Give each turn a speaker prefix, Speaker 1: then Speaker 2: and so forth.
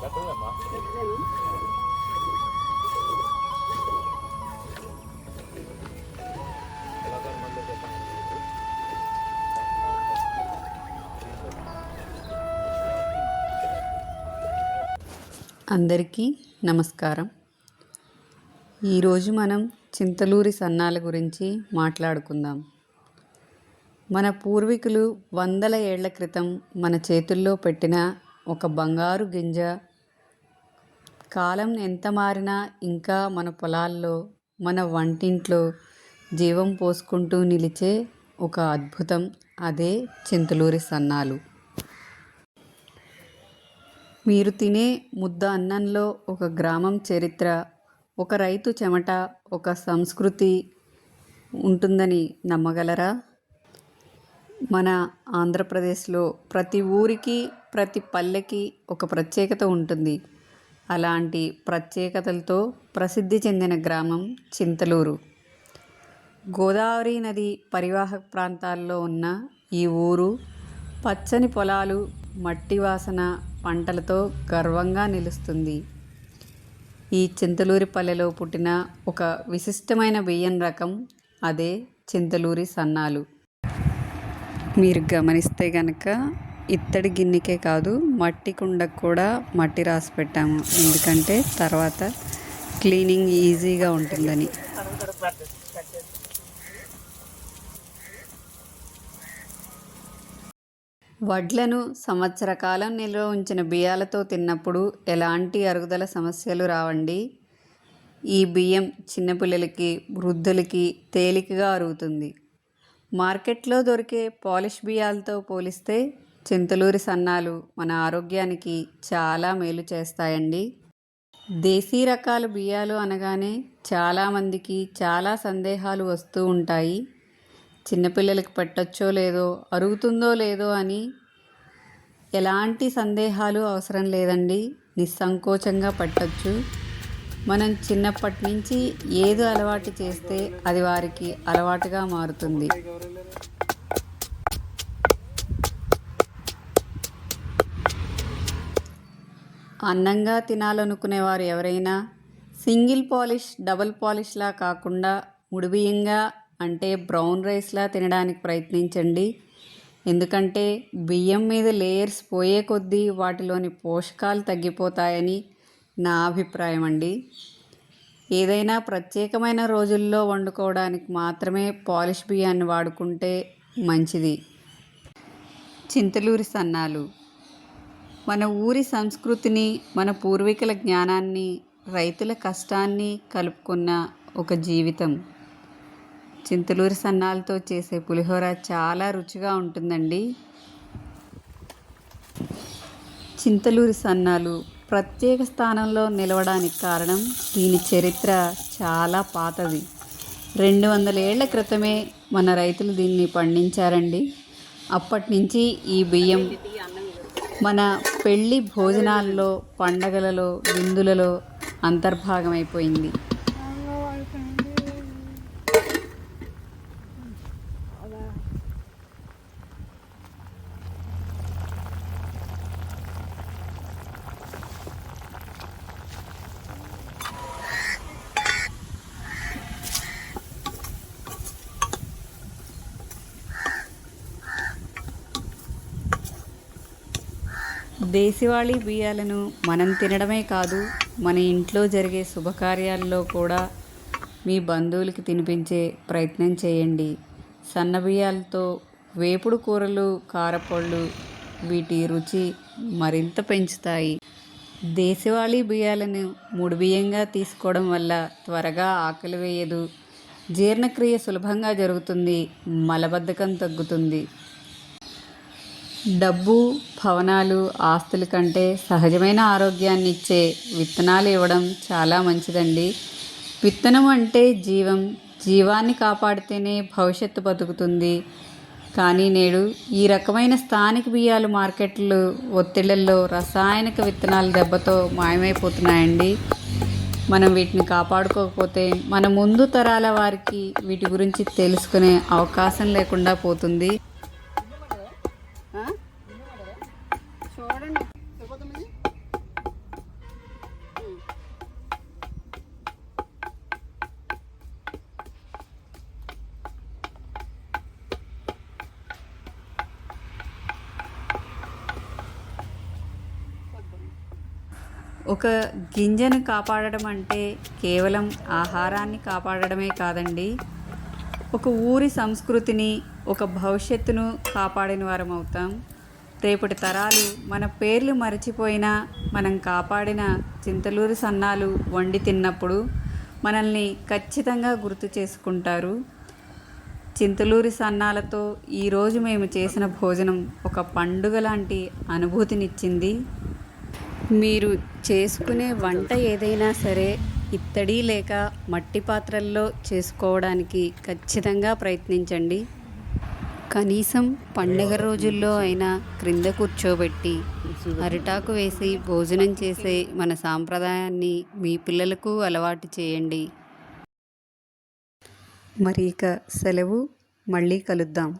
Speaker 1: అందరికీ నమస్కారం. ఈరోజు మనం చింతలూరి సన్నాల గురించి మాట్లాడుకుందాం. మన పూర్వీకులు వందల ఏళ్ళ క్రితం మన చేతుల్లో పెట్టిన ఒక బంగారు గింజ కాలం ఎంత మారినా ఇంకా మన పొలాల్లో మన వంటింట్లో జీవం పోసుకుంటూ నిలిచే ఒక అద్భుతం అదే చింతలూరి సన్నాలు. మీరు తినే ముద్ద అన్నంలో ఒక గ్రామం చరిత్ర ఒక రైతు చెమట ఒక సంస్కృతి ఉంటుందని నమ్మగలరా? మన ఆంధ్రప్రదేశ్లో ప్రతి ఊరికి ప్రతి పల్లెకి ఒక ప్రత్యేకత ఉంటుంది. అలాంటి ప్రత్యేకతలతో ప్రసిద్ధి చెందిన గ్రామం చింతలూరు. గోదావరి నది పరివాహక ప్రాంతాల్లో ఉన్న ఈ ఊరు పచ్చని పొలాలు మట్టి వాసన పంటలతో గర్వంగా నిలుస్తుంది. ఈ చింతలూరి పల్లెలో పుట్టిన ఒక విశిష్టమైన బియ్యం రకం అదే చింతలూరి సన్నాలు. మీరు గమనిస్తే కనుక ఇత్తడి గిన్నెకే కాదు మట్టి కుండకు కూడా మట్టి రాసి పెట్టాము. ఎందుకంటే తర్వాత క్లీనింగ్ ఈజీగా ఉంటుందని. వడ్లను సంవత్సర కాలం నిల్వ ఉంచిన బియ్యాలతో తిన్నప్పుడు ఎలాంటి అరుగుదల సమస్యలు రావండి? ఈ బియ్యం చిన్నపిల్లలకి వృద్ధులకి తేలికగా అరుగుతుంది. మార్కెట్లో దొరికే పాలిష్ బియ్యాలతో పోలిస్తే చింతలూరి సన్నాలు మన ఆరోగ్యానికి చాలా మేలు చేస్తాయండి. దేశీ రకాల బియ్యాలు అనగానే చాలామందికి చాలా సందేహాలు వస్తూ ఉంటాయి. చిన్నపిల్లలకి పెట్టచ్చో లేదో అరుగుతుందో లేదో అని ఎలాంటి సందేహాలు అవసరం లేదండి. నిస్సంకోచంగా పట్టొచ్చు. మనం చిన్నప్పటి నుంచి ఏది అలవాటు చేస్తే అది వారికి అలవాటుగా మారుతుంది. అందంగా తినాలనుకునేవారు ఎవరైనా సింగిల్ పాలిష్ డబుల్ పాలిష్లా కాకుండా ముడిబియ్యంగా అంటే బ్రౌన్ రైస్లా తినడానికి ప్రయత్నించండి. ఎందుకంటే బియ్యం మీద లేయర్స్ పోయే కొద్దీ వాటిలోని పోషకాలు తగ్గిపోతాయని నా అభిప్రాయం అండి. ఏదైనా ప్రత్యేకమైన రోజుల్లో వండుకోవడానికి మాత్రమే పాలిష్ బియ్యాన్ని వాడుకుంటే మంచిది. చింతలూరి సన్నాలు మన ఊరి సంస్కృతిని మన పూర్వీకుల జ్ఞానాన్ని రైతుల కష్టాన్ని కలుపుకున్న ఒక జీవితం. చింతలూరి సన్నాలతో చేసే పులిహోర చాలా రుచిగా ఉంటుందండి. చింతలూరి సన్నాలు ప్రత్యేక స్థానంలో నిలవడానికి కారణం దీని చరిత్ర చాలా పాతది. రెండు వందల ఏళ్ళ క్రితమే మన రైతులు దీన్ని పండించారండి. అప్పటి నుంచి ఈ బియ్యం మన పెళ్ళి భోజనాల్లో పండగలలో విందులలో అంతర్భాగమైపోయింది. దేశవాళీ బియ్యాలను మనం తినడమే కాదు మన ఇంట్లో జరిగే శుభకార్యాల్లో కూడా మీ బంధువులకి తినిపించే ప్రయత్నం చేయండి. సన్న బియ్యాలతో వేపుడు కూరలు కారపళ్ళు వీటి రుచి మరింత పెంచుతాయి. దేశవాళీ బియ్యాలను ముడి బియ్యంగా తీసుకోవడం వల్ల త్వరగా ఆకలి వేయదు. జీర్ణక్రియ సులభంగా జరుగుతుంది మలబద్ధకం తగ్గుతుంది. డబ్బు భవనాలు ఆస్తుల కంటే సహజమైన ఆరోగ్యాన్ని ఇచ్చే విత్తనాలు ఇవ్వడం చాలా మంచిదండి. విత్తనం అంటే జీవం. జీవాన్ని కాపాడితేనే భవిష్యత్తు బతుకుతుంది. కానీ నేడు ఈ రకమైన స్థానిక బియ్యాలు మార్కెట్లు ఒత్తిళ్ళలో రసాయనిక విత్తనాల దెబ్బతో మాయమైపోతున్నాయండి. మనం వీటిని కాపాడుకోకపోతే మన ముందు తరాల వారికి వీటి గురించి తెలుసుకునే అవకాశం లేకుండా పోతుంది. ఒక గింజను కాపాడడం అంటే కేవలం ఆహారాన్ని కాపాడడమే కాదండి. ఒక ఊరి సంస్కృతిని ఒక భవిష్యత్తును కాపాడిన వారం అవుతాం. రేపటి తరాలు మన పేర్లు మరచిపోయినా మనం కాపాడిన చింతలూరి సన్నాలు వండి తిన్నప్పుడు మనల్ని ఖచ్చితంగా గుర్తు చేసుకుంటారు. చింతలూరి సన్నాలతో ఈరోజు మేము చేసిన భోజనం ఒక పండుగ లాంటి అనుభూతినిచ్చింది. మీరు చేసుకునే వంట ఏదైనా సరే ఇత్తడి లేక మట్టి పాత్రల్లో చేసుకోవడానికి ఖచ్చితంగా ప్రయత్నించండి. కనీసం పండగ రోజుల్లో అయినా క్రింద కూర్చోబెట్టి అరిటాకు వేసి భోజనం చేసే మన సాంప్రదాయాన్ని మీ పిల్లలకు అలవాటు చేయండి. మరి ఇక సెలవు మళ్ళీ కలుద్దాం.